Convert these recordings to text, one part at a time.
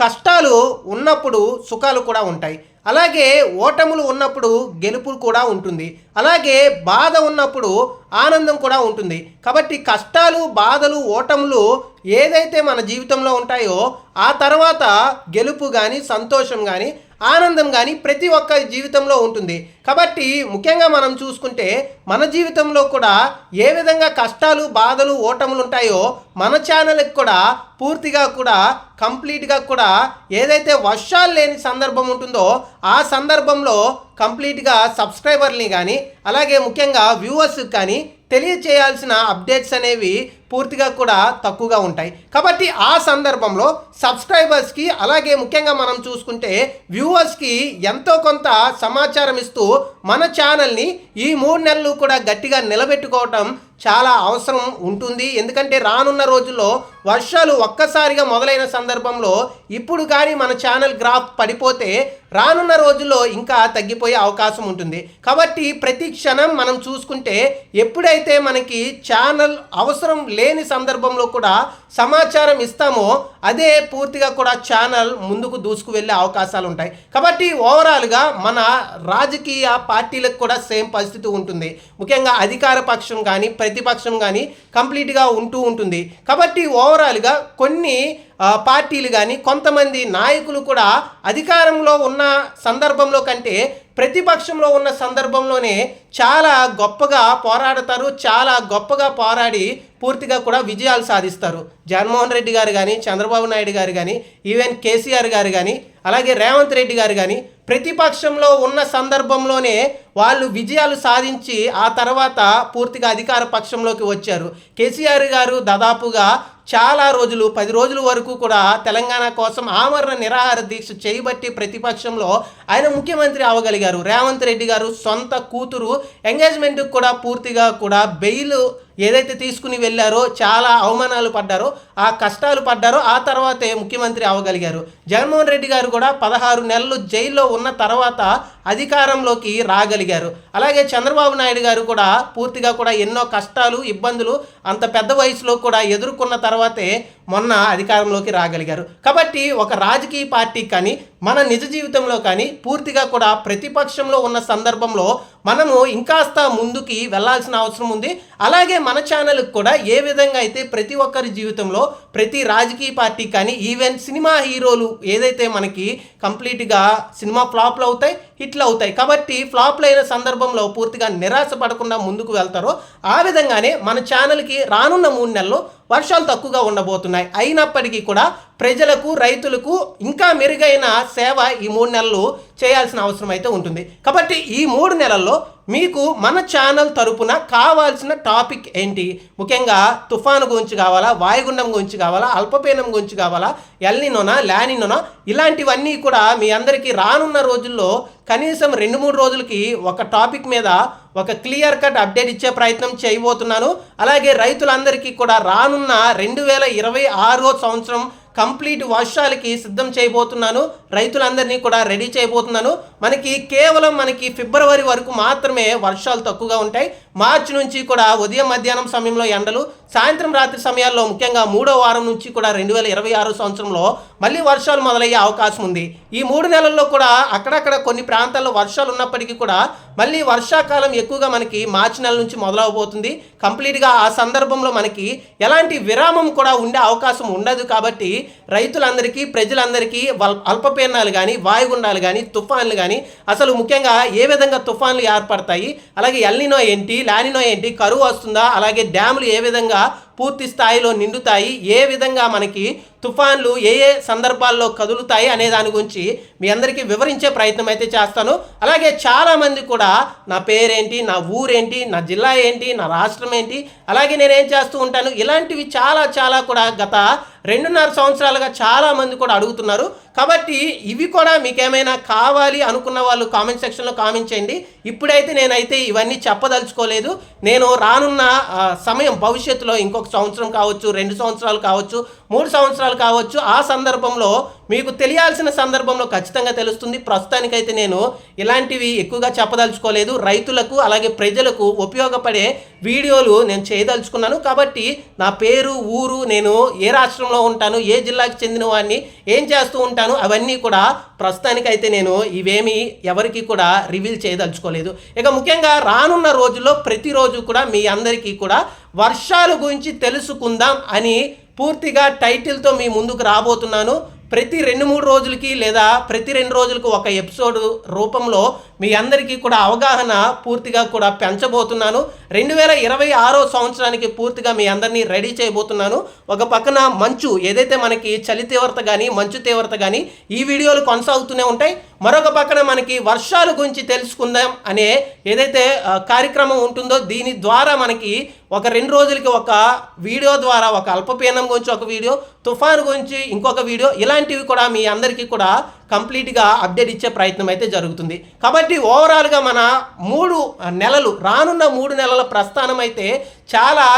కష్టాలు ఉన్నప్పుడు సుఖాలు కూడా ఉంటాయి. అలాగే ఓటములు ఉన్నప్పుడు గెలుపులు కూడా ఉంటుంది. అలాగే బాధ ఉన్నప్పుడు ఆనందం కూడా ఉంటుంది. కాబట్టి కష్టాలు బాధలు ఓటములు ఏదైతే మన జీవితంలో ఉంటాయో ఆ తర్వాత గెలుపు కానీ సంతోషం కానీ ఆనందం కానీ ప్రతి ఒక్కరి జీవితంలో ఉంటుంది. కాబట్టి ముఖ్యంగా మనం చూసుకుంటే మన జీవితంలో కూడా ఏ విధంగా కష్టాలు బాధలు ఓటములు ఉంటాయో మన ఛానల్కి కూడా పూర్తిగా కూడా కంప్లీట్గా కూడా ఏదైతే వర్షాలు లేని సందర్భం ఉంటుందో ఆ సందర్భంలో కంప్లీట్గా సబ్స్క్రైబర్ని కానీ అలాగే ముఖ్యంగా వ్యూవర్స్ కానీ తెలియచేయాల్సిన అప్డేట్స్ అనేవి పూర్తిగా కూడా తక్కువగా ఉంటాయి. కాబట్టి ఆ సందర్భంలో సబ్స్క్రైబర్స్కి అలాగే ముఖ్యంగా మనం చూసుకుంటే వ్యూవర్స్కి ఎంతో కొంత సమాచారం ఇస్తూ మన ఛానల్ని ఈ మూడు నెలలు కూడా గట్టిగా నిలబెట్టుకోవటం చాలా అవసరం ఉంటుంది. ఎందుకంటే రానున్న రోజుల్లో వర్షాలు ఒక్కసారిగా మొదలైన సందర్భంలో ఇప్పుడు కానీ మన ఛానల్ గ్రాఫ్ పడిపోతే రానున్న రోజుల్లో ఇంకా తగ్గిపోయే అవకాశం ఉంటుంది. కాబట్టి ప్రతి క్షణం మనం చూసుకుంటే ఎప్పుడైతే మనకి ఛానల్ అవసరం లేని సందర్భంలో కూడా సమాచారం ఇస్తామో అదే పూర్తిగా కూడా ఛానల్ ముందుకు దూసుకు వెళ్ళే అవకాశాలు ఉంటాయి. కాబట్టి ఓవరాల్గా మన రాజకీయ పార్టీలకు కూడా సేమ్ పరిస్థితి ఉంటుంది. ముఖ్యంగా అధికార పక్షం కానీ ప్రతిపక్షం కానీ కంప్లీట్గా ఉంటూ ఉంటుంది. కాబట్టి ఓవర్ ఓవరాల్గా కొన్ని పార్టీలు కానీ కొంతమంది నాయకులు కూడా అధికారంలో ఉన్న సందర్భంలో కంటే ప్రతిపక్షంలో ఉన్న సందర్భంలోనే చాలా గొప్పగా పోరాడతారు చాలా గొప్పగా పోరాడి పూర్తిగా కూడా విజయాలు సాధిస్తారు. జగన్మోహన్ రెడ్డి గారు కానీ చంద్రబాబు నాయుడు గారు కానీ ఈవెన్ కేసీఆర్ గారు కానీ అలాగే రేవంత్ రెడ్డి గారు కానీ ప్రతిపక్షంలో ఉన్న సందర్భంలోనే వాళ్ళు విజయాలు సాధించి ఆ తర్వాత పూర్తిగా అధికార పక్షంలోకి వచ్చారు. కేసీఆర్ గారు దాదాపుగా చాలా రోజులు పది రోజుల వరకు కూడా తెలంగాణ కోసం ఆమరణ నిరాహార దీక్ష చేయబట్టి ప్రతిపక్షంలో ఆయన ముఖ్యమంత్రి అవగలిగారు. రేవంత్ రెడ్డి గారు సొంత కూతురు ఎంగేజ్మెంట్కి కూడా పూర్తిగా కూడా బెయిల్ ఏదైతే తీసుకుని వెళ్ళారో చాలా అవమానాలు పడ్డారో ఆ కష్టాలు పడ్డారో ఆ తర్వాతే ముఖ్యమంత్రి అవగలిగారు. జగన్మోహన్ రెడ్డి గారు కూడా పదహారు నెలలు జైల్లో ఉన్న తర్వాత అధికారంలోకి రాగలిగారు. అలాగే చంద్రబాబు నాయుడు గారు కూడా పూర్తిగా కూడా ఎన్నో కష్టాలు ఇబ్బందులు అంత పెద్ద వయసులో కూడా ఎదుర్కొన్న తర్వాతే మొన్న అధికారంలోకి రాగలిగారు. కాబట్టి ఒక రాజకీయ పార్టీ కానీ మన నిజ జీవితంలో కానీ పూర్తిగా కూడా ప్రతిపక్షంలో ఉన్న సందర్భంలో మనము ఇంకాస్త ముందుకి వెళ్ళాల్సిన అవసరం ఉంది. అలాగే మన ఛానల్కి కూడా ఏ విధంగా అయితే ప్రతి ఒక్కరి జీవితంలో ప్రతి రాజకీయ పార్టీ కానీ ఈవెన్ సినిమా హీరోలు ఏదైతే మనకి కంప్లీట్గా సినిమా ఫ్లాప్లు అవుతాయి హిట్లు అవుతాయి కాబట్టి ఫ్లాప్లు అయిన సందర్భంలో పూర్తిగా నిరాశ పడకుండా ముందుకు వెళ్తారో. ఆ విధంగానే మన ఛానల్కి రానున్న మూడు నెలల్లో వర్షాలు తక్కువగా ఉండబోతున్నాయి. అయినప్పటికీ కూడా ప్రజలకు రైతులకు ఇంకా మెరుగైన సేవ ఈ మూడు నెలలు చేయాల్సిన అవసరం అయితే ఉంటుంది. కాబట్టి ఈ మూడు నెలల్లో మీకు మన ఛానల్ తరపున కావాల్సిన టాపిక్ ఏంటి? ముఖ్యంగా తుఫాను గురించి కావాలా వాయుగుండం గురించి కావాలా అల్పపీనం గురించి కావాలా ఎల్నినోనా ల్యానినోనా ఇలాంటివన్నీ కూడా మీ అందరికీ రానున్న రోజుల్లో కనీసం రెండు మూడు రోజులకి ఒక టాపిక్ మీద ఒక క్లియర్ కట్ అప్డేట్ ఇచ్చే ప్రయత్నం చేయబోతున్నాను. అలాగే రైతులందరికీ కూడా రానున్న రెండు వేల ఇరవై ఆరో సంవత్సరం కంప్లీట్ వర్షాలకి సిద్ధం చేయబోతున్నాను. రైతులందరినీ కూడా రెడీ చేయబోతున్నాను. మనకి కేవలం మనకి ఫిబ్రవరి వరకు మాత్రమే వర్షాలు తక్కువగా ఉంటాయి. మార్చి నుంచి కూడా ఉదయం మధ్యాహ్నం సమయంలో ఎండలు సాయంత్రం రాత్రి సమయాల్లో ముఖ్యంగా మూడో వారం నుంచి కూడా రెండు వేల ఇరవై ఆరు సంవత్సరంలో మళ్ళీ వర్షాలు మొదలయ్యే అవకాశం ఉంది. ఈ మూడు నెలల్లో కూడా అక్కడక్కడ కొన్ని ప్రాంతాల్లో వర్షాలు ఉన్నప్పటికీ కూడా మళ్ళీ వర్షాకాలం ఎక్కువగా మనకి మార్చి నెల నుంచి మొదలవబోతుంది. కంప్లీట్గా ఆ సందర్భంలో మనకి ఎలాంటి విరామం కూడా ఉండే అవకాశం ఉండదు కాబట్టి రైతులందరికీ ప్రజలందరికీ అల్పపీడనాలు కానీ వాయుగుండాలు కానీ తుఫాన్లు కానీ అసలు ముఖ్యంగా ఏ విధంగా తుఫాన్లు ఏర్పడతాయి అలాగే ఎల్నినో ఏంటి లానినో ఏంటి కరువు వస్తుందా అలాగే డ్యాములు ఏ విధంగా పూర్తి స్థాయిలో నిండుతాయి ఏ విధంగా మనకి తుఫాన్లు ఏ ఏ సందర్భాల్లో కదులుతాయి అనే దాని గురించి మీ అందరికీ వివరించే ప్రయత్నం అయితే చేస్తాను. అలాగే చాలామంది కూడా నా పేరేంటి నా ఊరేంటి నా జిల్లా ఏంటి నా రాష్ట్రం ఏంటి అలాగే నేనేం చేస్తూ ఉంటాను ఇలాంటివి చాలా చాలా కూడా గత రెండున్నర సంవత్సరాలుగా చాలామంది కూడా అడుగుతున్నారు. కాబట్టి ఇవి కూడా మీకేమైనా కావాలి అనుకున్న వాళ్ళు కామెంట్ సెక్షన్లో కామెంట్ చేయండి. ఇప్పుడైతే నేనైతే ఇవన్నీ చెప్పదలుచుకోలేదు. నేను రానున్న సమయం భవిష్యత్తులో ఇంకొక సంవత్సరం కావచ్చు రెండు సంవత్సరాలు కావచ్చు మూడు సంవత్సరాలు కావచ్చు ఆ సందర్భంలో మీకు తెలియాల్సిన సందర్భంలో ఖచ్చితంగా తెలుస్తుంది. ప్రస్తుతానికైతే నేను ఇలాంటివి ఎక్కువగా చెప్పదలుచుకోలేదు. రైతులకు అలాగే ప్రజలకు ఉపయోగపడే వీడియోలు నేను చేయదలుచుకున్నాను. కాబట్టి నా పేరు ఊరు నేను ఏ రాష్ట్రంలో ఉంటాను ఏ జిల్లాకి చెందిన వాడిని ఏం చేస్తూ ఉంటాను అవన్నీ కూడా ప్రస్తుతానికైతే నేను ఇవేమి ఎవరికి కూడా రివీల్ చేయదలుచుకోలేదు. ఇక ముఖ్యంగా రానున్న రోజుల్లో ప్రతిరోజు కూడా మీ అందరికీ కూడా వర్షాల గురించి తెలుసుకుందాం అని పూర్తిగా టైటిల్తో మీ ముందుకు రాబోతున్నాను. ప్రతి రెండు మూడు రోజులకి లేదా ప్రతి రెండు రోజులకు ఒక ఎపిసోడ్ రూపంలో మీ అందరికీ కూడా అవగాహన పూర్తిగా కూడా పెంచబోతున్నాను. రెండు వేల ఇరవై ఆరో సంవత్సరానికి పూర్తిగా మీ అందరినీ రెడీ చేయబోతున్నాను. ఒక పక్కన మంచు ఏదైతే మనకి చలి తీవ్రత కానీ మంచు తీవ్రత కానీ ఈ వీడియోలు కొనసాగుతూనే ఉంటాయి. మరొక పక్కన మనకి వర్షాల గురించి తెలుసుకుందాం అనే ఏదైతే కార్యక్రమం ఉంటుందో దీని ద్వారా మనకి ఒక రెండు రోజులకి ఒక వీడియో ద్వారా ఒక అల్పపీనం గురించి ఒక వీడియో తుఫాను గురించి ఇంకొక వీడియో ఇలాంటివి కూడా మీ అందరికీ కూడా కంప్లీట్గా అప్డేట్ ఇచ్చే ప్రయత్నం అయితే జరుగుతుంది. కాబట్టి ఓవరాల్గా మన మూడు నెలలు రానున్న మూడు నెలల ప్రస్థానం అయితే చాలా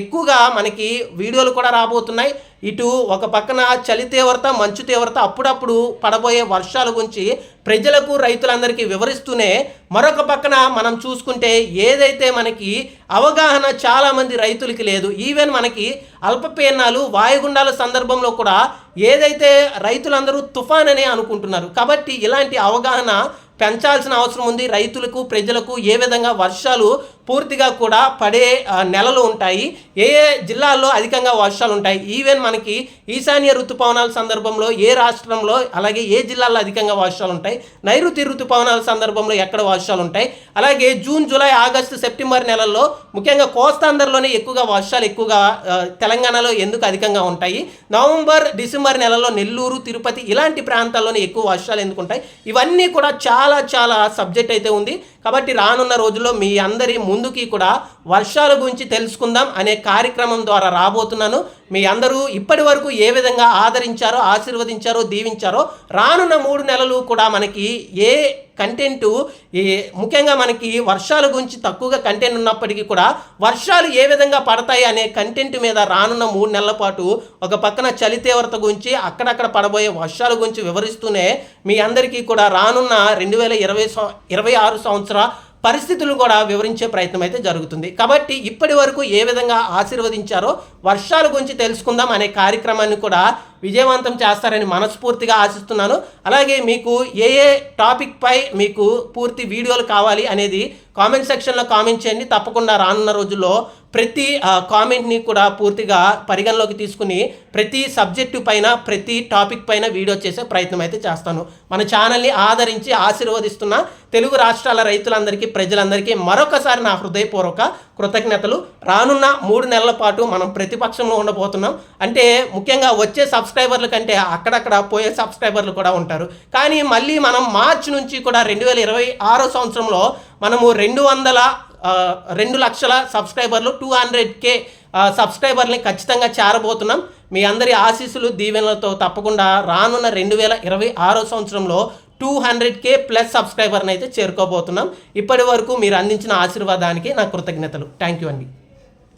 ఎక్కువగా మనకి వీడియోలు కూడా రాబోతున్నాయి. ఇటు ఒక పక్కన చలి తీవ్రత మంచు తీవ్రత అప్పుడప్పుడు పడబోయే వర్షాల గురించి ప్రజలకు రైతులందరికీ వివరిస్తూనే మరొక పక్కన మనం చూసుకుంటే ఏదైతే మనకి అవగాహన చాలామంది రైతులకి లేదు ఈవెన్ మనకి అల్పపీడనాలు వాయుగుండాల సందర్భంలో కూడా ఏదైతే రైతులందరూ తుఫాన్ అనే అనుకుంటున్నారు. కాబట్టి ఇలాంటి అవగాహన పెంచాల్సిన అవసరం ఉంది. రైతులకు ప్రజలకు ఏ విధంగా వర్షాలు పూర్తిగా కూడా పడే నెలలు ఉంటాయి. ఏ ఏ జిల్లాల్లో అధికంగా వర్షాలు ఉంటాయి ఈవెన్ మనకి ఈశాన్య ఋతుపవనాల సందర్భంలో ఏ రాష్ట్రంలో అలాగే ఏ జిల్లాల్లో అధికంగా వర్షాలు ఉంటాయి నైరుతి ఋతుపవనాల సందర్భంలో ఎక్కడ వర్షాలు ఉంటాయి అలాగే జూన్ జూలై ఆగస్టు సెప్టెంబర్ నెలల్లో ముఖ్యంగా కోస్తాంధ్రలోనే ఎక్కువగా వర్షాలు ఎక్కువగా తెలంగాణలో ఎందుకు అధికంగా ఉంటాయి నవంబర్ డిసెంబర్ నెలలో నెల్లూరు తిరుపతి ఇలాంటి ప్రాంతాల్లోనే ఎక్కువ వర్షాలు ఎందుకు ఉంటాయి ఇవన్నీ కూడా చాలా చాలా సబ్జెక్ట్ అయితే ఉంది. కాబట్టి రానున్న రోజుల్లో మీ అందరి ముందుకి కూడా వర్షాల గురించి తెలుసుకుందాం అనే కార్యక్రమం ద్వారా రాబోతున్నాను. మీ అందరూ ఇప్పటి వరకు ఏ విధంగా ఆదరించారో ఆశీర్వదించారో దీవించారో రానున్న మూడు నెలలు కూడా మనకి ఏ కంటెంట్ ఏ ముఖ్యంగా మనకి వర్షాల గురించి తక్కువగా కంటెంట్ ఉన్నప్పటికీ కూడా వర్షాలు ఏ విధంగా పడతాయి అనే కంటెంట్ మీద రానున్న మూడు నెలల పాటు ఒక పక్కన చలి తీవ్రత గురించి అక్కడక్కడ పడబోయే వర్షాల గురించి వివరిస్తూనే మీ అందరికీ కూడా రానున్న రెండు వేల ఇరవై ఇరవై ఆరు సంవత్సర పరిస్థితులు కూడా వివరించే ప్రయత్నం అయితే జరుగుతుంది. కాబట్టి ఇప్పటి వరకు ఏ విధంగా ఆశీర్వదించారో వర్షాల గురించి తెలుసుకుందాం అనే కార్యక్రమాన్ని కూడా విజయవంతం చేస్తారని మనస్ఫూర్తిగా ఆశిస్తున్నాను. అలాగే మీకు ఏ ఏ టాపిక్పై మీకు పూర్తి వీడియోలు కావాలి అనేది కామెంట్ సెక్షన్లో కామెంట్ చేయండి. తప్పకుండా రానున్న రోజుల్లో ప్రతి కామెంట్ని కూడా పూర్తిగా పరిగణలోకి తీసుకుని ప్రతి సబ్జెక్టు పైన ప్రతి టాపిక్ పైన వీడియో చేసే ప్రయత్నం అయితే చేస్తాను. మన ఛానల్ని ఆదరించి ఆశీర్వదిస్తున్న తెలుగు రాష్ట్రాల రైతులందరికీ ప్రజలందరికీ మరొకసారి నా హృదయపూర్వక కృతజ్ఞతలు. రానున్న మూడు నెలల పాటు మనం ప్రతిపక్షంలో ఉండబోతున్నాం. అంటే ముఖ్యంగా వచ్చే సబ్స్క్రైబర్ల కంటే అక్కడక్కడ పోయే సబ్స్క్రైబర్లు కూడా ఉంటారు. కానీ మళ్ళీ మనం మార్చి నుంచి కూడా రెండు వేల ఇరవై ఆరో సంవత్సరంలో మనము రెండు వందల రెండు లక్షల సబ్స్క్రైబర్లు టూ హండ్రెడ్ కే సబ్స్క్రైబర్ని ఖచ్చితంగా చేరబోతున్నాం. మీ అందరి ఆశీస్సులు దీవెనలతో తప్పకుండా రానున్న రెండు వేల ఇరవై ఆరో సంవత్సరంలో టూ హండ్రెడ్ కే ప్లస్ సబ్స్క్రైబర్ని అయితే చేరుకోబోతున్నాం. ఇప్పటి వరకు మీరు అందించిన ఆశీర్వాదానికి నా కృతజ్ఞతలు. థ్యాంక్ యూ అండి.